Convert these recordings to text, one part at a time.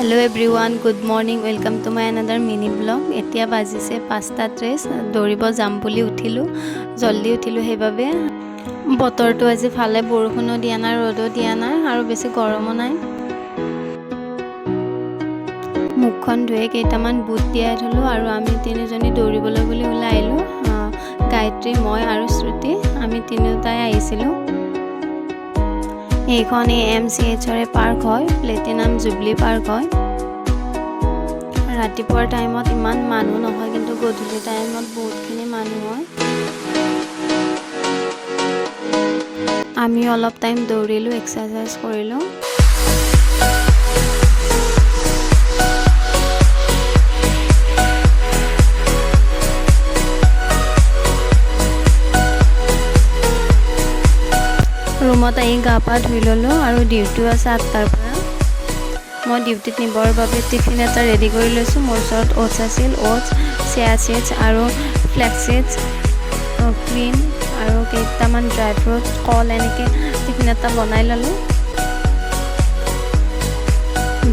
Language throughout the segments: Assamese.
Hello' everyone good morning welcome to my another mini blog এতিয়া বাজিছে পাঁচটা ত্ৰিছ। দৌৰিব যাম বুলি উঠিলোঁ। জল্দি উঠিলোঁ সেইবাবে। বতৰটো আজি ভালে, বৰষুণো দিয়া নাই, ৰ'দো দিয়া নাই আৰু বেছি গৰমো নাই। মুখখন ধুই কেইটামান বুট তিয়াই থ'লোঁ আৰু আমি তিনিজনী দৌৰিবলৈ বুলি ওলাই আহিলোঁ। গায়ত্ৰী, মই আৰু শ্ৰুতি, আমি তিনিওটাই আহিছিলোঁ। এইখন এই এম চি এইচৰে পাৰ্ক হয় প্লেটিনাম জুবলি পাৰ্ক হয়। ৰাতিপুৱাৰ টাইমত ইমান মানুহ নহয়, কিন্তু গধূলি টাইমত বহুতখিনি মানুহ হয়। আমি অলপ টাইম দৌৰিলোঁ এক্সাৰচাইজ কৰিলোঁ। ৰুমত আহি গা পা ধুই ল'লোঁ আৰু ডিউটিও আছে আঠটাৰ পৰা। মই ডিউটিত নিবৰ বাবে টিফিন এটা ৰেডি কৰি লৈছোঁ। মোৰ ওচৰত অ'টছ আছিল অ'টছ চিয়া চিডছ আৰু ফ্লেক্স চিডছ ক্ৰীম আৰু কেইটামান ড্ৰাই ফ্ৰুট কল এনেকৈ টিফিন এটা বনাই ল'লোঁ।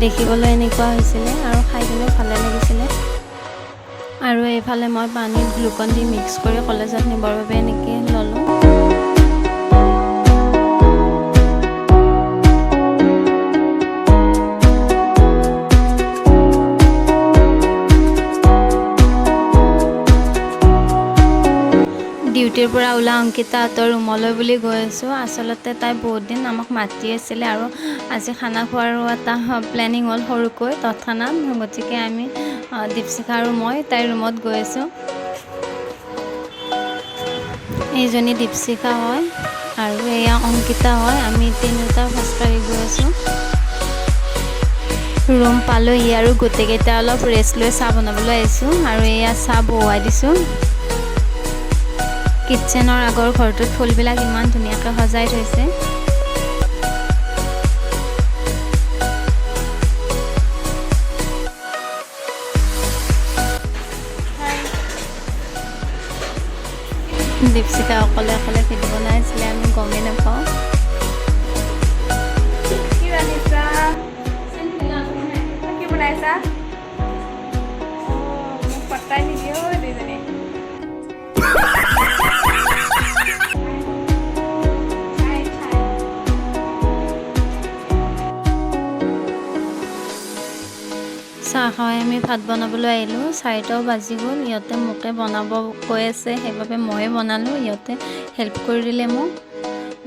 দেখিবলৈ এনেকুৱা হৈছিলে আৰু খাই কিনে ভালে লাগিছিলে। আৰু এইফালে মই পানীত গ্লুকন দি মিক্স কৰি কলেজত নিবৰ বাবে এনেকৈ ডিউটিৰ পৰা ওলাই অংকিতাহঁতৰ ৰুমলৈ বুলি গৈ আছোঁ। আচলতে তাই বহুত দিন আমাক মাতি আছিলে আৰু আজি খানা খোৱাৰো এটা প্লেনিং হ'ল সৰুকৈ। তৎক্ষণাত গতিকে আমি দীপশিখা আৰু মই তাইৰ ৰুমত গৈ আছোঁ। এইজনী দীপশিখা হয় আৰু এয়া অংকিতা হয়। আমি তিনিওটা খোজকাঢ়ি গৈ আছোঁ। ৰুম পালোহি আৰু গোটেইকেইটা অলপ ৰেষ্ট লৈ চাহ বনাবলৈ আহিছোঁ আৰু এয়া চাহ বহুৱাই দিছোঁ। কিটচেনৰ আগৰ ঘৰটোত ফুলবিলাক ইমান ধুনীয়াকৈ সজাই থৈছে। দীপশিকা অকলে অকলে ভিডিঅ' বনাই আছিলে আমি গমেই নাপাওঁ। কি বনাইছা? চাহ খাই আমি ভাত বনাবলৈ আহিলোঁ। চাৰিটাও বাজি গ'ল, ইহঁতে মোকে বনাব কৈ আছে, সেইবাবে ময়ে বনালোঁ, ইহঁতে হেল্প কৰি দিলে মোক।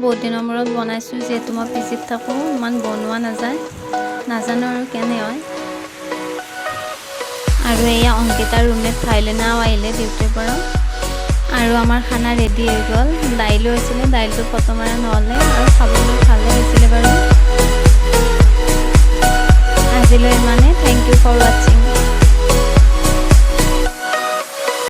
বহুত দিনৰ মূৰত বনাইছোঁ, যিহেতু মই পিজিত থাকোঁ, ইমান বনোৱা নাযায়, নাজানো আৰু কেনে হয়। আৰু এয়া অংকিতাৰ ৰুমমেট ফাইলেনাও আহিলে ডিউটিৰ পৰা। আৰু আমাৰ খানা ৰেডি হৈ গ'ল। দাইলো হৈছিলে দাইলটো ফটো মাৰা নহ'লে, আৰু খাবলৈ ভালে হৈছিলে বাৰু। দিল মানে। Thank U for watching